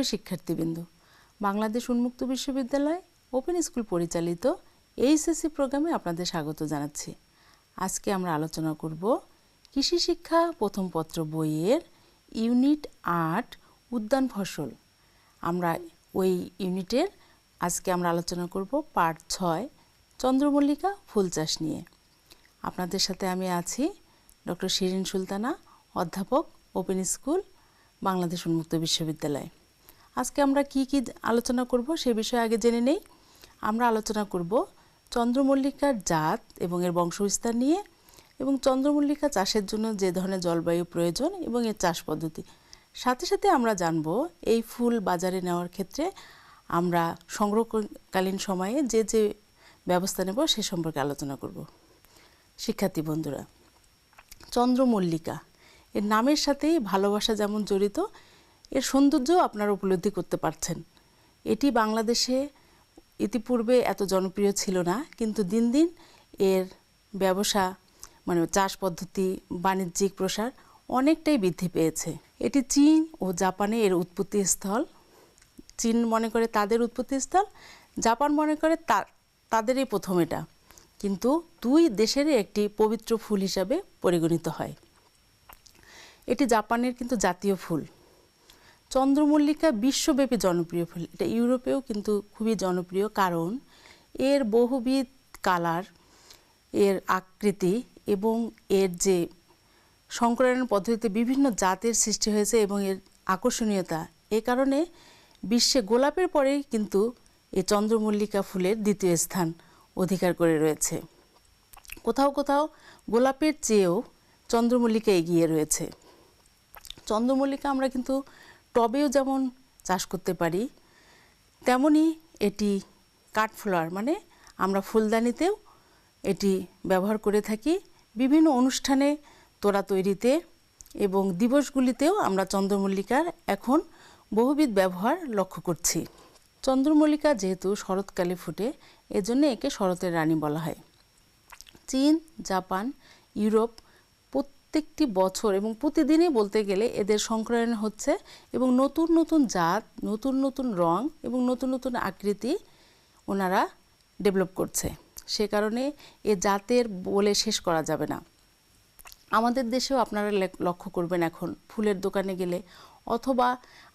সুপ্রিয় শিক্ষার্থীবৃন্দ, বাংলাদেশ উন্মুক্ত বিশ্ববিদ্যালয় ওপেন স্কুল পরিচালিত এইচএসসি প্রোগ্রামে আপনাদের স্বাগত জানাচ্ছি। আজকে আমরা আলোচনা করব কৃষি শিক্ষা প্রথম পত্র বইয়ের ইউনিট আট, উদ্যান ফসল। আমরা ওই ইউনিটের আজকে আমরা আলোচনা করব পার্ট ছয়, চন্দ্রমল্লিকা ফুল চাষ নিয়ে। আপনাদের সাথে আমি আছি ডক্টর শিরিন সুলতানা, অধ্যাপক ওপেন স্কুল বাংলাদেশ উন্মুক্ত বিশ্ববিদ্যালয়। আজকে আমরা কি কি আলোচনা করব সে বিষয়ে আগে জেনে নেই। আমরা আলোচনা করব চন্দ্রমল্লিকার জাত এবং এর বংশবিস্তার নিয়ে এবং চন্দ্রমল্লিকা চাষের জন্য যে ধরনের জলবায়ু প্রয়োজন এবং এর চাষ পদ্ধতি। সাথে সাথে আমরা জানব এই ফুল বাজারে নেওয়ার ক্ষেত্রে আমরা সংগ্রহকালীন সময়ে যে যে ব্যবস্থা নেব সে সম্পর্কে আলোচনা করব। শিক্ষার্থী বন্ধুরা, চন্দ্রমল্লিকা, এর নামের সাথেই ভালোবাসা যেমন জড়িত এর সৌন্দর্যও আপনারা উপলব্ধি করতে পারছেন। এটি বাংলাদেশে ইতিপূর্বে এত জনপ্রিয় ছিল না, কিন্তু দিন দিন এর ব্যবসা মানে চাষ পদ্ধতি, বাণিজ্যিক প্রসার অনেকটাই বৃদ্ধি পেয়েছে। এটি চীন ও জাপানে এর উৎপত্তি স্থল চীন মনে করে তাদের উৎপত্তি স্থল জাপান মনে করে তাদেরই প্রথম এটা। কিন্তু দুই দেশেরই একটি পবিত্র ফুল হিসাবে পরিগণিত হয়। এটি জাপানের কিন্তু জাতীয় ফুল। চন্দ্রমল্লিকা বিশ্বব্যাপী জনপ্রিয় ফুল, এটা ইউরোপেও কিন্তু খুবই জনপ্রিয় কারণ এর বহুবিধ কালার, এর আকৃতি এবং এর যে সংকরায়ন পদ্ধতিতে বিভিন্ন জাতের সৃষ্টি হয়েছে এবং এর আকর্ষণীয়তা। এ কারণে বিশ্বে গোলাপের পরেই কিন্তু এই চন্দ্রমল্লিকা ফুলের দ্বিতীয় স্থান অধিকার করে রয়েছে। কোথাও কোথাও গোলাপের চেয়েও চন্দ্রমল্লিকা এগিয়ে রয়েছে। চন্দ্রমল্লিকা আমরা কিন্তু টবেও যেমন চাষ করতে পারি, তেমনি এটি কাঠফ্লাওয়ার মানে আমরা ফুলদানিতেও এটি ব্যবহার করে থাকি। বিভিন্ন অনুষ্ঠানে তোড়া তৈরিতে এবং দিবসগুলিতেও আমরা চন্দ্রমল্লিকার এখন বহুবিধ ব্যবহার লক্ষ্য করছি। চন্দ্রমল্লিকা যেহেতু শরৎকালে ফুটে, এজন্য একে শরতের রানী বলা হয়। চীন, জাপান, ইউরোপ প্রত্যেকটি বছর এবং প্রতিদিনই বলতে গেলে এদের সংক্রায়ণ হচ্ছে এবং নতুন নতুন জাত, নতুন নতুন রং এবং নতুন নতুন আকৃতি ওনারা ডেভেলপ করছে। সে কারণে এ জাতের বলে শেষ করা যাবে না। আমাদের দেশেও আপনারা লক্ষ্য করবেন এখন ফুলের দোকানে গেলে অথবা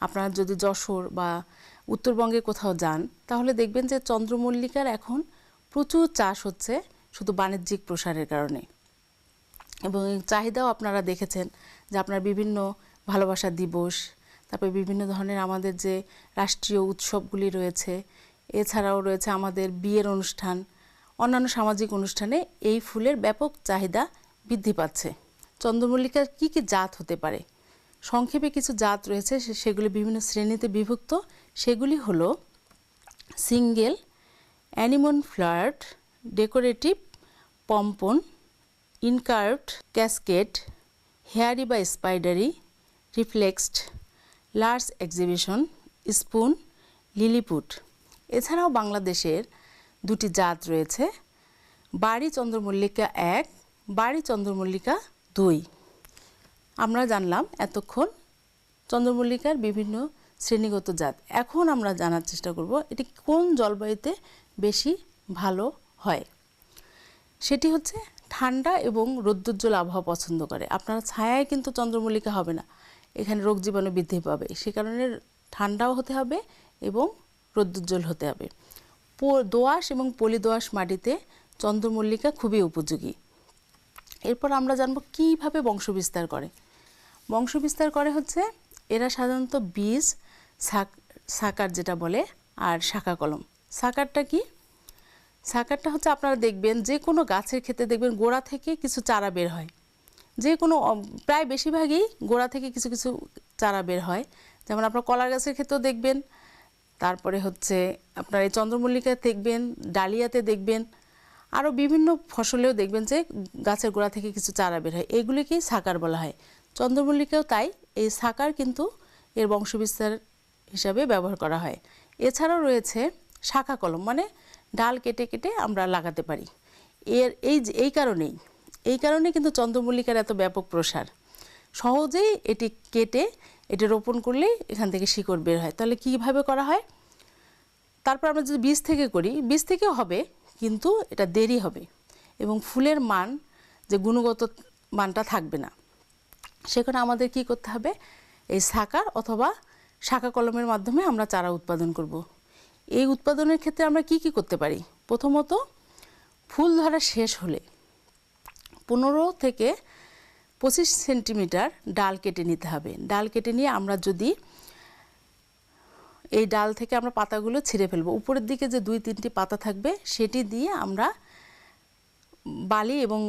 আপনারা যদি যশোর বা উত্তরবঙ্গে কোথাও যান, তাহলে দেখবেন যে চন্দ্রমল্লিকার এখন প্রচুর চাষ হচ্ছে শুধু বাণিজ্যিক প্রসারের কারণে। এবং চাহিদাও আপনারা দেখেছেন যে আপনার বিভিন্ন ভালোবাসা দিবস, তারপরে বিভিন্ন ধরনের আমাদের যে রাষ্ট্রীয় উৎসবগুলি রয়েছে, এছাড়াও রয়েছে আমাদের বিয়ের অনুষ্ঠান, অন্যান্য সামাজিক অনুষ্ঠানে এই ফুলের ব্যাপক চাহিদা বৃদ্ধি পাচ্ছে। চন্দ্রমল্লিকার কি কি জাত হতে পারে? সংক্ষেপে কিছু জাত রয়েছে সেগুলি বিভিন্ন শ্রেণীতে বিভক্ত। সেগুলি হলো single, anemone flat, decorative, pompon incurved cascade hairy বা spidery reflexed large exhibition spoon lilliput এছাড়াও বাংলাদেশের দুটি জাত রয়েছে, বাড়ি চন্দ্রমল্লিকা এক, বাড়ি চন্দ্রমল্লিকা দুই। আমরা জানলাম এতক্ষণ চন্দ্রমল্লিকার বিভিন্ন শ্রেণীগত জাত। এখন আমরা জানার চেষ্টা করব এটি কোন জলবায়ুতে বেশি ভালো হয়। সেটি হচ্ছে ঠান্ডা এবং রৌদ্রোজ্জ্বল আবহাওয়া পছন্দ করে। আপনার ছায়ায় কিন্তু চন্দ্রমল্লিকা হবে না। এখানে রোগ জীবাণু বৃদ্ধি পাবে। সে কারণে ঠান্ডাও হতে হবে এবং রৌদ্রোজ্জ্বল হতে হবে। দোআঁশ এবং পলিদোআঁশ মাটিতে চন্দ্রমল্লিকা খুবই উপযোগী। এরপর আমরা জানব কীভাবে বংশবিস্তার করে। বংশবিস্তার করে হচ্ছে এরা সাধারণত বীজ সাক- সাকার যেটা বলে, আর শাখা কলম সাকারটা কি? সাকারটা হচ্ছে আপনারা দেখবেন, যে কোনো গাছের ক্ষেত্রে দেখবেন গোড়া থেকে কিছু চারা বের হয়। যে কোনো প্রায় বেশিরভাগই গোড়া থেকে কিছু কিছু চারা বের হয়। যেমন আপনার কলার গাছের ক্ষেত্রেও দেখবেন, তারপরে হচ্ছে আপনার এই চন্দ্রমল্লিকা দেখবেন, ডালিয়াতে দেখবেন, আরও বিভিন্ন ফসলেও দেখবেন যে গাছের গোড়া থেকে কিছু চারা বের হয়। এগুলিকেই সাকার বলা হয়। চন্দ্রমল্লিকাও তাই, এই সাকার কিন্তু এর বংশবিস্তার হিসাবে ব্যবহার করা হয়। এছাড়াও রয়েছে শাখা কলম মানে ডাল কেটে কেটে আমরা লাগাতে পারি। এর, এই এই কারণেই, এই কারণে কিন্তু চন্দ্রমল্লিকার এত ব্যাপক প্রসার। সহজেই এটি কেটে, এটা রোপণ করলেই এখান থেকে শিকড় বের হয়। তাহলে কীভাবে করা হয়? তারপর আমরা যদি বীজ থেকে করি, বীজ থেকেও হবে, কিন্তু এটা দেরি হবে এবং ফুলের মান, যে গুণগত মানটা থাকবে না। সেখানে আমাদের কি করতে হবে? এই সাকার অথবা শাখা কলমের মাধ্যমে আমরা চারা উৎপাদন করব। এই উৎপাদনের ক্ষেত্রে আমরা কি কি করতে পারি? প্রথমত, ফুল ধরা শেষ হলে পনেরো থেকে পঁচিশ সেন্টিমিটার ডাল কেটে নিতে হবে। ডাল কেটে নিয়ে আমরা যদি এই ডাল থেকে আমরা পাতাগুলো ছিঁড়ে ফেলব। উপরের দিকে যে দুই তিনটি পাতা থাকবে, সেটি দিয়ে আমরা বালি এবং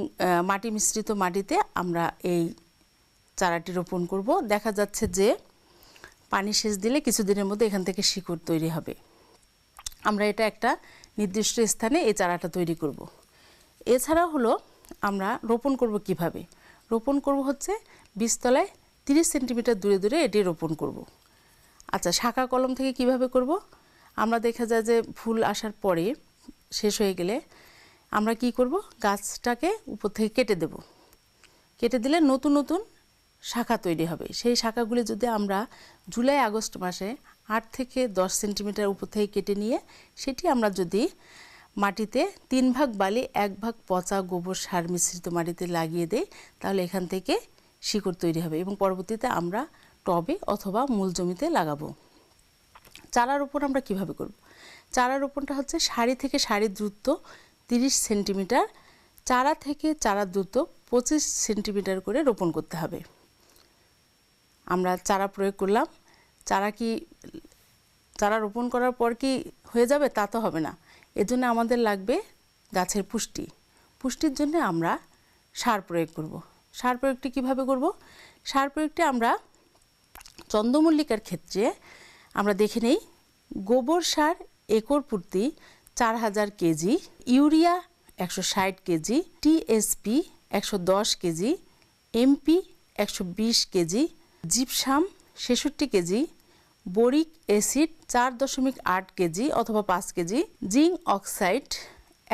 মাটি মিশ্রিত মাটিতে আমরা এই চারাটি রোপণ করব। দেখা যাচ্ছে যে পানি সেচ দিলে কিছুদিনের মধ্যে এখান থেকে শিকড় তৈরি হবে। আমরা এটা একটা নির্দিষ্ট স্থানে এই চারাটা তৈরি করব। এছাড়া হলো আমরা রোপণ করব কীভাবে? রোপণ করব হচ্ছে বীজতলায় তিরিশ সেন্টিমিটার দূরে দূরে এটি রোপণ করব। আচ্ছা শাখা কলম থেকে কীভাবে করব? আমরা দেখা যায় যে ফুল আসার পরে শেষ হয়ে গেলে আমরা কি করব? গাছটাকে উপর থেকে কেটে দেব। কেটে দিলে নতুন নতুন শাখা তৈরি হবে। সেই শাখাগুলি যদি আমরা জুলাই, আগস্ট মাসে আট থেকে দশ সেন্টিমিটার উপর থেকে কেটে নিয়ে সেটি আমরা যদি মাটিতে তিন ভাগ বালি, এক ভাগ পচা গোবর সার মিশ্রিত মাটিতে লাগিয়ে দেই, তাহলে এখান থেকে শিকড় তৈরি হবে এবং পরবর্তীতে আমরা টবে অথবা মূল জমিতে লাগাবো। চারা রোপণ আমরা কীভাবে করব? চারা রোপণটা হচ্ছে সারি থেকে সারি দূরত্ব তিরিশ সেন্টিমিটার, চারা থেকে চারা দূরত্ব পঁচিশ সেন্টিমিটার করে রোপণ করতে হবে। আমরা চারা প্রয়োগ করলাম চারা কি, চারা রোপণ করার পর কি হয়ে যাবে তা তো হবে না। এজন্য আমাদের লাগবে গাছের পুষ্টি। পুষ্টির জন্য আমরা সার প্রয়োগ করব। সার প্রয়োগটি কীভাবে করব? সার প্রয়োগটি আমরা চন্দ্রমল্লিকার ক্ষেত্রে আমরা দেখে নেই। গোবর সার একর প্রতি চার হাজার কেজি, ইউরিয়া একশো ষাট কেজি টিএসপি একশো দশ কেজি এমপি একশো বিশ কেজি, জিপসাম ছেষট্টি কেজি বোরিক অ্যাসিড চার দশমিক আট কেজি অথবা পাঁচ কেজি, জিঙ্ক অক্সাইড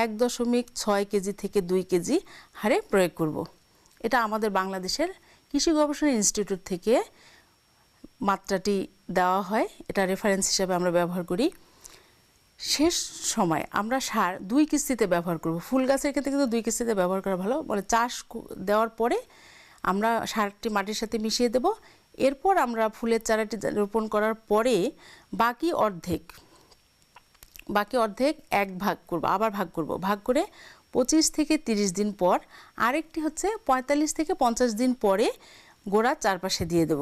এক দশমিক ছয় কেজি থেকে দুই কেজি হারে প্রয়োগ করব। এটা আমাদের বাংলাদেশের কৃষি গবেষণা ইনস্টিটিউট থেকে মাত্রাটি দেওয়া হয়। এটা রেফারেন্স হিসাবে আমরা ব্যবহার করি। শেষ সময় আমরা সার দুই কিস্তিতে ব্যবহার করব। ফুল গাছের ক্ষেত্রে কিন্তু দুই কিস্তিতে ব্যবহার করা ভালো। বলে চাষ দেওয়ার পরে আমরা সারটি মাটির সাথে মিশিয়ে দেব। এরপর আমরা ফুলের চারাটি রোপণ করার পরে বাকি অর্ধেক বাকি অর্ধেক এক ভাগ করব, আবার ভাগ করব। ভাগ করে পঁচিশ থেকে তিরিশ দিন পর আরেকটি হচ্ছে পঁয়তাল্লিশ থেকে পঞ্চাশ দিন পরে গোড়ার চারপাশে দিয়ে দেব।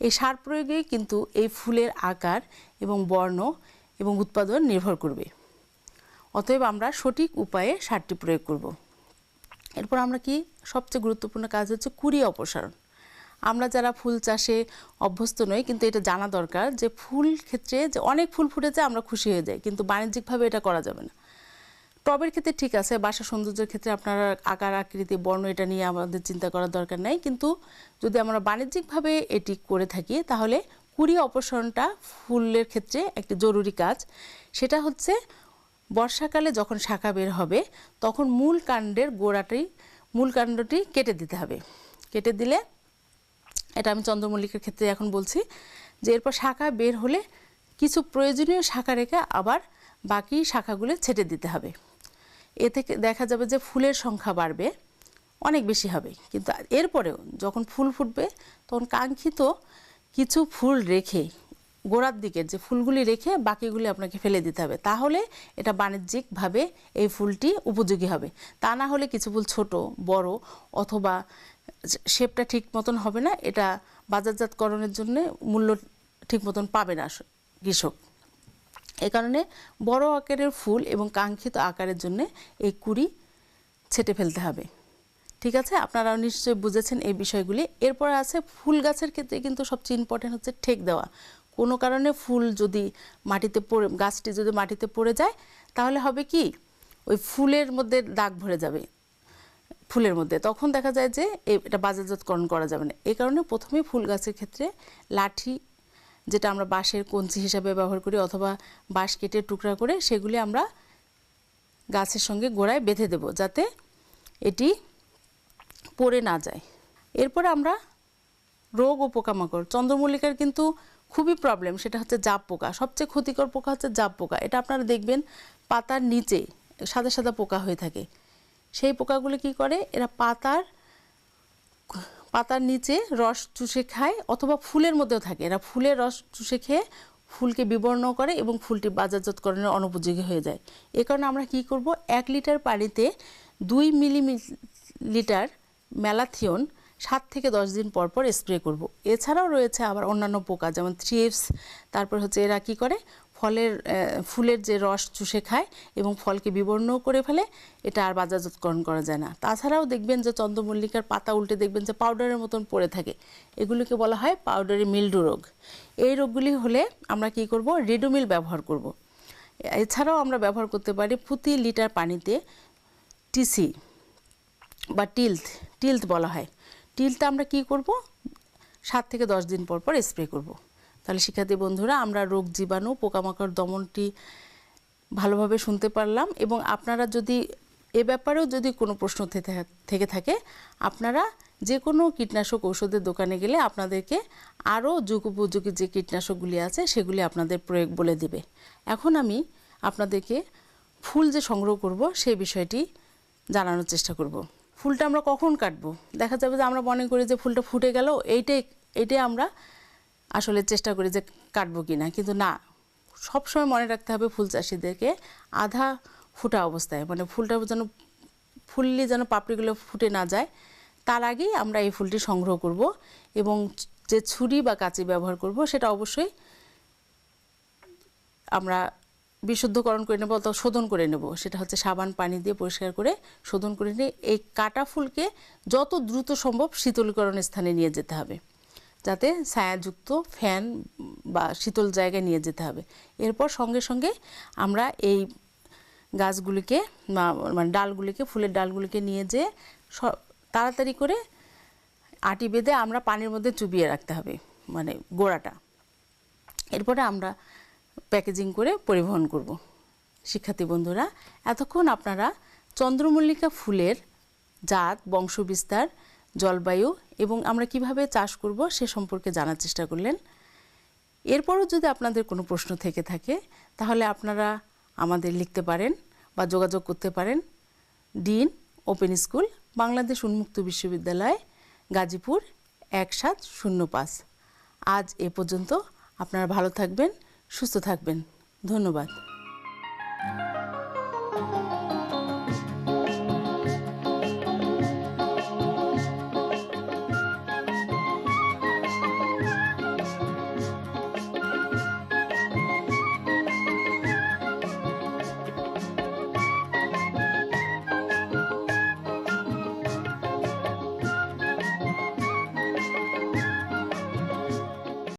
এই সার প্রয়োগে কিন্তু এই ফুলের আকার এবং বর্ণ এবং উৎপাদন নির্ভর করবে। অতএব আমরা সঠিক উপায়ে সারটি প্রয়োগ করব। এরপর আমরা কি সবচেয়ে গুরুত্বপূর্ণ কাজ হচ্ছে কুড়ি অপসারণ। আমরা যারা ফুল চাষে অভ্যস্ত নই, কিন্তু এটা জানা দরকার যে ফুল ক্ষেত্রে যে অনেক ফুল ফুটেছে, আমরা খুশি হয়ে যাই, কিন্তু বাণিজ্যিকভাবে এটা করা যাবে না। টবের ক্ষেত্রে ঠিক আছে, বাসা সৌন্দর্যের ক্ষেত্রে আপনারা আকার, আকৃতি, বর্ণ এটা নিয়ে আমাদের চিন্তা করার দরকার নাই, কিন্তু যদি আমরা বাণিজ্যিকভাবে এটি করে থাকি, তাহলে কুড়ি অপসারণটা ফুলের ক্ষেত্রে একটি জরুরি কাজ। সেটা হচ্ছে বর্ষাকালে যখন শাখা বের হবে, তখন মূল কাণ্ডের গোড়াটি, মূল কাণ্ডটি কেটে দিতে হবে। কেটে দিলে এটা আমি চন্দ্রমল্লিকার ক্ষেত্রে এখন বলছি, যে এরপর শাখা বের হলে কিছু প্রয়োজনীয় শাখা রেখে আবার বাকি শাখাগুলো ছেটে দিতে হবে। এ থেকে দেখা যাবে যে ফুলের সংখ্যা বাড়বে, অনেক বেশি হবে। কিন্তু এরপরেও যখন ফুল ফুটবে, তখন কাঙ্ক্ষিত কিছু ফুল রেখে, গোড়ার দিকের যে ফুলগুলি রেখে বাকিগুলি আপনাকে ফেলে দিতে হবে, তাহলে এটা বাণিজ্যিকভাবে এই ফুলটি উপযোগী হবে। তা না হলে কিছু ফুল ছোট, বড় অথবা শেপটা ঠিক মতন হবে না, এটা বাজারজাতকরণের জন্য মূল্য ঠিক মতন পাবে না কৃষক। এ কারণে বড় আকারের ফুল এবং কাঙ্ক্ষিত আকারের জন্য এই কুড়ি ছেটে ফেলতে হবে। ঠিক আছে? আপনারা নিশ্চয়ই বুঝেছেন এই বিষয়গুলি। এরপর আছে ফুল গাছের ক্ষেত্রে কিন্তু সবচেয়ে ইম্পর্টেন্ট হচ্ছে ঠেক দেওয়া। কোনো কারণে ফুল যদি মাটিতে পড়ে, গাছটি যদি মাটিতে পড়ে যায়, তাহলে হবে কি? ওই ফুলের মধ্যে দাগ ভরে যাবে। ফুলের মধ্যে। তখন দেখা যায় যে এ- এটা বাজারজাতকরণ করা যাবে না। এই কারণে প্রথমে ফুল গাছের ক্ষেত্রে লাঠি, যেটা আমরা বাঁশের কঞ্চি হিসাবে ব্যবহার করি, অথবা বাঁশ কেটে টুকরা করে সেগুলি আমরা গাছের সঙ্গে গোড়ায় বেঁধে দেব, যাতে এটি পড়ে না যায়। এরপর আমরা রোগ ও পোকামাকড়। চন্দ্রমল্লিকার কিন্তু খুবই প্রবলেম সেটা হচ্ছে জাপ পোকা। সবচেয়ে ক্ষতিকর পোকা হচ্ছে জাপ পোকা। এটা আপনারা দেখবেন পাতার নিচে সাদা সাদা পোকা হয়ে থাকে। সেই পোকাগুলো কি করে? এরা পাতার পাতার নিচে রস চুষে খায় অথবা ফুলের মধ্যেও থাকে। এরা ফুলের রস চুষে খেয়ে ফুলকে বিবর্ণ করে এবং ফুলটি বাজারজাতকরণের অনুপযোগী হয়ে যায়। এ কারণে আমরা কি করব? এক লিটার পানিতে দুই মিলিলিটার ম্যালাথিয়ন সাত থেকে দশ দিন পর পর স্প্রে করব। এছাড়াও রয়েছে আবার অন্যান্য পোকা, যেমন থ্রিপস, তারপর হচ্ছে এরা কি করে? ফলের ফুলের যে রস চুষে খায় এবং ফলকে বিবর্ণ করে ফেলে, এটা আর বাজারজাতকরণ করা যায় না। তাছাড়াও দেখবেন যে চন্দ্রমল্লিকার পাতা উল্টে দেখবেন যে পাউডারের মতন পড়ে থাকে। এগুলিকে বলা হয় পাউডারি মিল্ডু রোগ। এই রোগগুলি হলে আমরা কি করব? রেডোমিল ব্যবহার করব। এছাড়াও আমরা ব্যবহার করতে পারি প্রতি লিটার পানিতে টিসি বা টিলথ টিলথ বলা হয়। টিলথ আমরা কি করব? সাত থেকে দশ দিন পর পর স্প্রে করব। তাহলে শিক্ষার্থী বন্ধুরা, আমরা রোগ জীবাণু, পোকামাকড় দমনটি ভালোভাবে শুনতে পারলাম এবং আপনারা যদি এ ব্যাপারেও যদি কোনো প্রশ্ন থেকে- থেকে, আপনারা যে কোনো কীটনাশক ঔষধের দোকানে গেলে আপনাদেরকে আরও যুগোপযোগী যে কীটনাশকগুলি আছে, সেগুলি আপনাদের প্রয়োগ বলে দিবে। এখন আমি আপনাদেরকে ফুল যে সংগ্রহ করব সেই বিষয়টি জানানোর চেষ্টা করব। ফুলটা আমরা কখন কাটবো? দেখা যাবে যে আমরা মনে করি যে ফুলটা ফুটে গেল, এইটাই এইটাই আমরা আসলে চেষ্টা করি যে কাটবো কি না কিন্তু না, সবসময় মনে রাখতে হবে ফুল চাষিদেরকে আধা ফুটা অবস্থায় মানে ফুলটা যেন, ফুললি যেন পাপড়িগুলো ফুটে না যায়, তার আগেই আমরা এই ফুলটি সংগ্রহ করব এবং যে ছুরি বা কাঁচি ব্যবহার করব সেটা অবশ্যই আমরা বিশুদ্ধকরণ করে নেব অথবা শোধন করে নেব। সেটা হচ্ছে সাবান, পানি দিয়ে পরিষ্কার করে শোধন করে নিয়ে এই কাটা ফুলকে যত দ্রুত সম্ভব শীতলীকরণ স্থানে নিয়ে যেতে হবে। যাতে ছায়াযুক্ত ফ্যান বা শীতল জায়গায় নিয়ে যেতে হবে। এরপর সঙ্গে সঙ্গে আমরা এই গাছগুলিকে মানে ডালগুলিকে, ফুলের ডালগুলিকে নিয়ে যেয়ে তাড়াতাড়ি করে আটি বেঁধে আমরা পানির মধ্যে চুবিয়ে রাখতে হবে মানে গোড়াটা। এরপরে আমরা প্যাকেজিং করে পরিবহন করব। শিক্ষার্থী বন্ধুরা, এতক্ষণ আপনারা চন্দ্রমল্লিকা ফুলের জাত, বংশবিস্তার জলবায়ু এবং আমরা কীভাবে চাষ করব সে সম্পর্কে জানার চেষ্টা করলেন। এরপরও যদি আপনাদের কোনো প্রশ্ন থেকে থাকে, তাহলে আপনারা আমাদের লিখতে পারেন বা যোগাযোগ করতে পারেন। ডিন, ওপেন স্কুল, বাংলাদেশ উন্মুক্ত বিশ্ববিদ্যালয়, গাজীপুর এক সাত শূন্য পাঁচ। আজ এ পর্যন্ত আপনারা ভালো থাকবেন, সুস্থ থাকবেন। ধন্যবাদ।